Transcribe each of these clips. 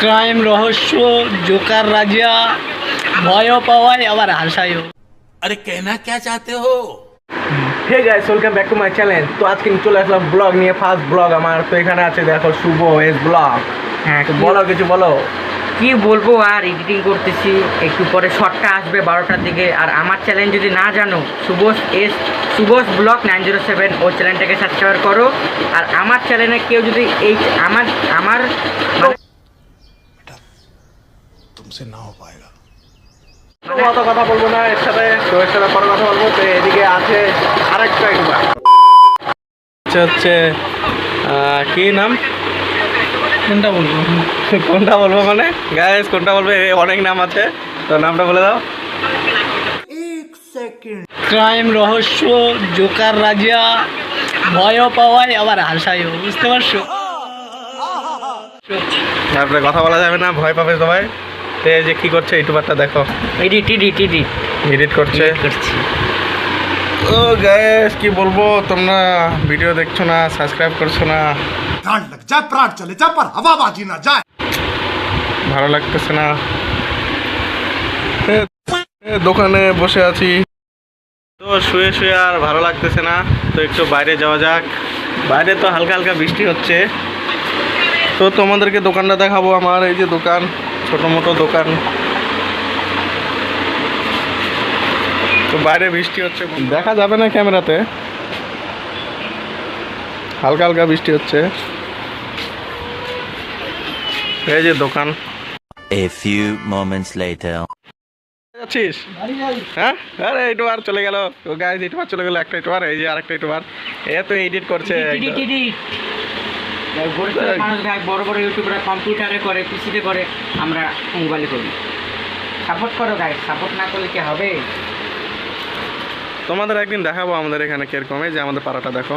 Crime রহস্য Joker Razia ভয় পাওয়াই আবার হাসায়ও। আরে কেনা কে চাতে হো? Hey guys welcome back to my channel তো আজকে চলে আসলাম ব্লগ নিয়ে ফার্স্ট ব্লগ আমার। তো এখানে আছে দেখো শুভ এস ব্লগ। হ্যাঁ বলো কিছু বলো। কি বলব আর এডিটিং করতেছি। একটু পরে শর্টটা আসবে বারোটার দিকে। আর আমার চ্যানেল যদি না জানো Subos S Subos blog nine zero seven ওই চ্যানেলটাকে সাবস্ক্রাইব করো। আর আমার চ্যানেলে কেউ যদি এই আমার আমার তো অত কথা বলব না এর সাথে তো এর সাথে পরে কথা বলব তো এদিকে আছে আরেকটা একবার হচ্ছে হচ্ছে কি নাম? কোনটা বলব? কোনটা বলব মানে? গাইস কোনটা বলব? অনেক নাম আছে তো নামটা বলে দাও। ক্রাইম রহস্য জোকার রাজা ভয়ও পাওয়ায় আবার হাসায়ও বুঝতে পারছ? তারপরে কথা বলা যাবে না ভয় পাবে সবাই। এই যে কি করছে ইউটিউবারটা দেখো। এডিট এডিট এডিট এডিট করছে। ও গায়েস কি বলব তোমরা ভিডিও দেখছ না সাবস্ক্রাইব করছ না। গান লাগ যা প্রাণ চলে যা পর হাওয়া বাজি না যায় ভালো লাগতেছে না। দোকানে বসে আছি। তো শুয়ে শুয়ে আর ভালো লাগতেছে না। তো একটু বাইরে যাওয়া যাক। বাইরে তো হালকা হালকা বৃষ্টি হচ্ছে। তো তোমাদেরকে দোকানটা দেখাবো আমার এই যে দোকান। ছোটো মোটো দোকান। তো বাইরে বৃষ্টি হচ্ছে। দেখা যাবে না ক্যামেরাতে। হালকা হালকা বৃষ্টি হচ্ছে। এই যে দোকান। A few moments later. যাচ্ছিস? হ্যাঁ? আরে একটু আর চলে গেল। ও গাইজ একটু চলে গেল একটা একটু আর এই যে আরেকটা একটু আর এ তো এডিট করছে। এডিট মানুষ ভাই বড় বড় ইউটিউবরা কম্পিউটারে করে পিসিতে করে আমরা মোবাইলে করি। সাপোর্ট করো সাপোর্ট না করলে কি হবে? তোমাদের একদিন দেখাবো আমাদের এখানে কীরকম যে আমাদের পাড়াটা দেখো।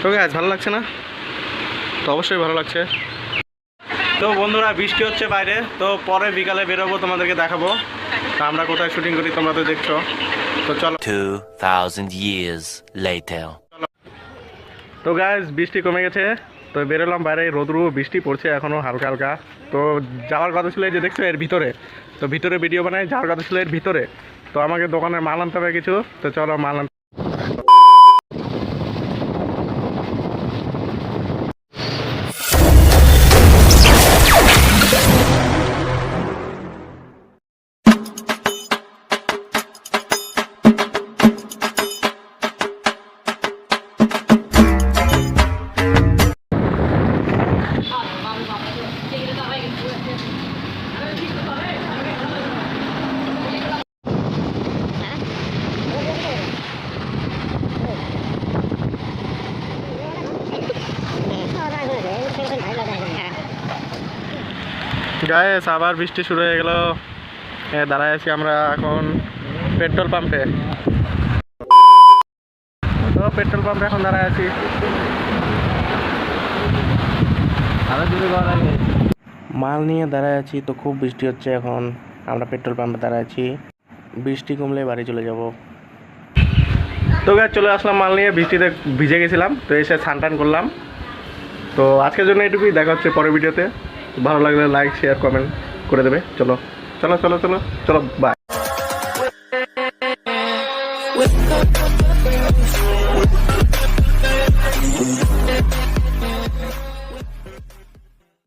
তো গাইজ ভালো লাগছে না? তো অবশ্যই ভালো লাগছে। তো বন্ধুরা বৃষ্টি হচ্ছে বাইরে তো পরে বিকালে বেরোবো তোমাদেরকে দেখাবো। তা আমরা কোথায় শুটিং করি তোমরা তো দেখছ। তো চলো। 2,000 years later. তো গায়ে বৃষ্টি কমে গেছে। তো বেরোলাম বাইরে, রোদ্রু, বৃষ্টি পড়ছে এখনও হালকা হালকা। তো যাওয়ার কথা ছিল যে দেখছ এর ভিতরে। তো ভিতরে ভিডিও বানাই, যাওয়ার কথা ছিল এর ভিতরে। তো আমাকে দোকানে মাল আনতে হবে কিছু। তো চলো মাল গায়েস আবার বৃষ্টি শুরু হয়ে গেল। দাঁড়ায় আছি আমরা এখন পেট্রোল পাম্পে। তো পেট্রোল পাম্পে এখন দাঁড়ায় আছি। মাল নিয়ে দাঁড়ায় আছি তো খুব বৃষ্টি হচ্ছে এখন। আমরা পেট্রোল পাম্পে দাঁড়ায় আছি। বৃষ্টি কমলে বাড়ি চলে যাব। তো গাছ চলে আসলাম মাল নিয়ে। বৃষ্টিতে ভিজে গেছিলাম তো এসে স্নান টান করলাম। তো আজকের জন্য এটুকুই, দেখা হচ্ছে পরের ভিডিওতে। ভালো লাগলে লাইক শেয়ার কমেন্ট করে দেবে। চলো চলো চলো চলো চলো বাই